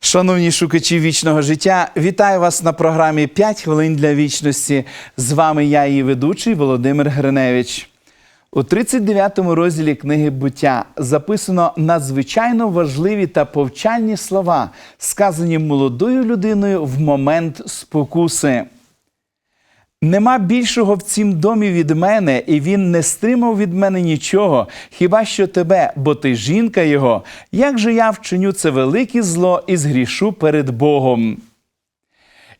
Шановні шукачі вічного життя, вітаю вас на програмі «5 хвилин для вічності. З вами я, її ведучий Володимир Гриневич. У 39-му розділі книги буття записано надзвичайно важливі та повчальні слова, сказані молодою людиною в момент спокуси. Нема більшого в цім домі від мене, і він не стримав від мене нічого, хіба що тебе, бо ти жінка його. Як же я вчиню це велике зло і згрішу перед Богом?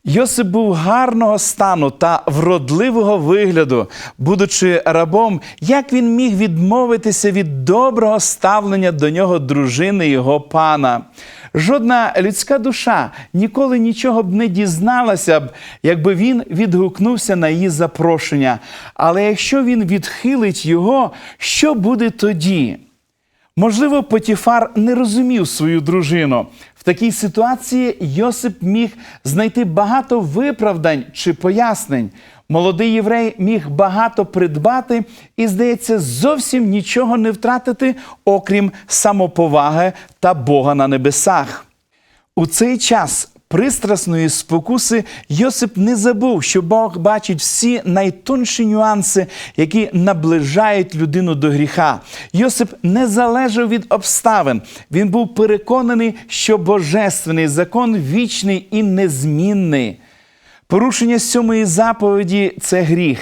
Йосип був гарного стану та вродливого вигляду. Будучи рабом, як він міг відмовитися від доброго ставлення до нього дружини його пана? Жодна людська душа ніколи нічого б не дізналася б, якби він відгукнувся на її запрошення. Але якщо він відхилить його, що буде тоді? Можливо, Потіфар не розумів свою дружину. В такій ситуації Йосип міг знайти багато виправдань чи пояснень. Молодий єврей міг багато придбати і, здається, зовсім нічого не втратити, окрім самоповаги та Бога на небесах. У цей час пристрасної спокуси Йосип не забув, що Бог бачить всі найтонші нюанси, які наближають людину до гріха. Йосип не залежав від обставин. Він був переконаний, що божественний закон вічний і незмінний. Порушення сьомої заповіді це гріх.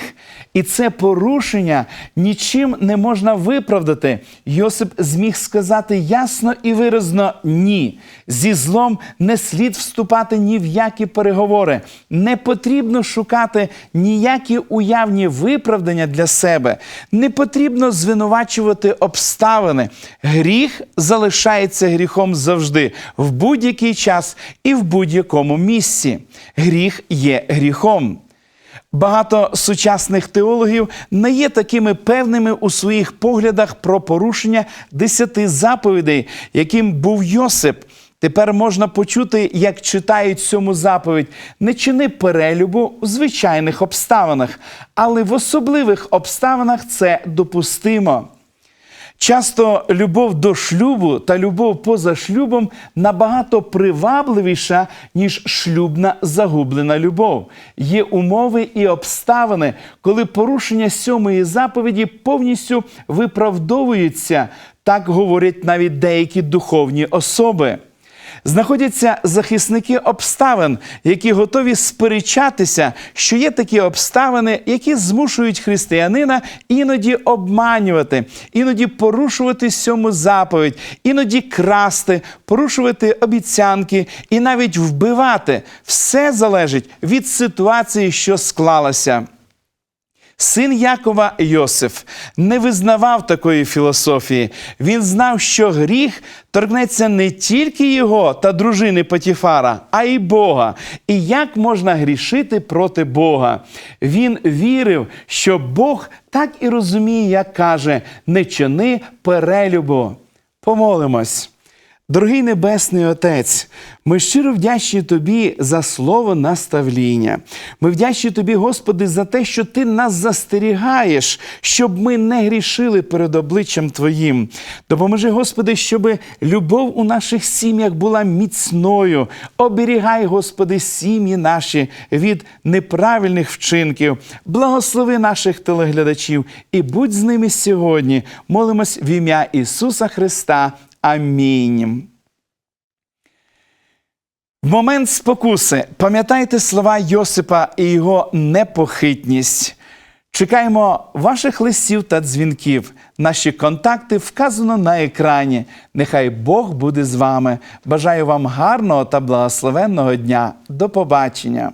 І це порушення нічим не можна виправдати. Йосип зміг сказати ясно і виразно ні. Зі злом не слід вступати ні в які переговори. Не потрібно шукати ніякі уявні виправдання для себе. Не потрібно звинувачувати обставини. Гріх залишається гріхом завжди, в будь-який час і в будь-якому місці. Гріх є гріхом. Багато сучасних теологів не є такими певними у своїх поглядах про порушення десяти заповідей, яким був Йосип. Тепер можна почути, як читають цьому заповідь: не чини перелюбу у звичайних обставинах, але в особливих обставинах це допустимо. Часто любов до шлюбу та любов поза шлюбом набагато привабливіша, ніж шлюбна загублена любов. Є умови і обставини, коли порушення сьомої заповіді повністю виправдовуються, так говорять навіть деякі духовні особи. Знаходяться захисники обставин, які готові сперечатися, що є такі обставини, які змушують християнина іноді обманювати, іноді порушувати сьому заповідь, іноді красти, порушувати обіцянки і навіть вбивати. Все залежить від ситуації, що склалася. Син Якова Йосиф не визнавав такої філософії. Він знав, що гріх торкнеться не тільки його та дружини Потіфара, а й Бога. І як можна грішити проти Бога? Він вірив, що Бог так і розуміє, як каже: не чини перелюбу. Помолимось. Дорогий Небесний Отець, ми щиро вдячні Тобі за слово наставління. Ми вдячні Тобі, Господи, за те, що Ти нас застерігаєш, щоб ми не грішили перед обличчям Твоїм. Допоможи, Господи, щоб любов у наших сім'ях була міцною. Оберігай, Господи, сім'ї наші від неправильних вчинків. Благослови наших телеглядачів і будь з ними сьогодні. Молимось в ім'я Ісуса Христа. Амінь. В момент спокуси пам'ятайте слова Йосипа і його непохитність. Чекаємо ваших листів та дзвінків. Наші контакти вказано на екрані. Нехай Бог буде з вами. Бажаю вам гарного та благословенного дня. До побачення!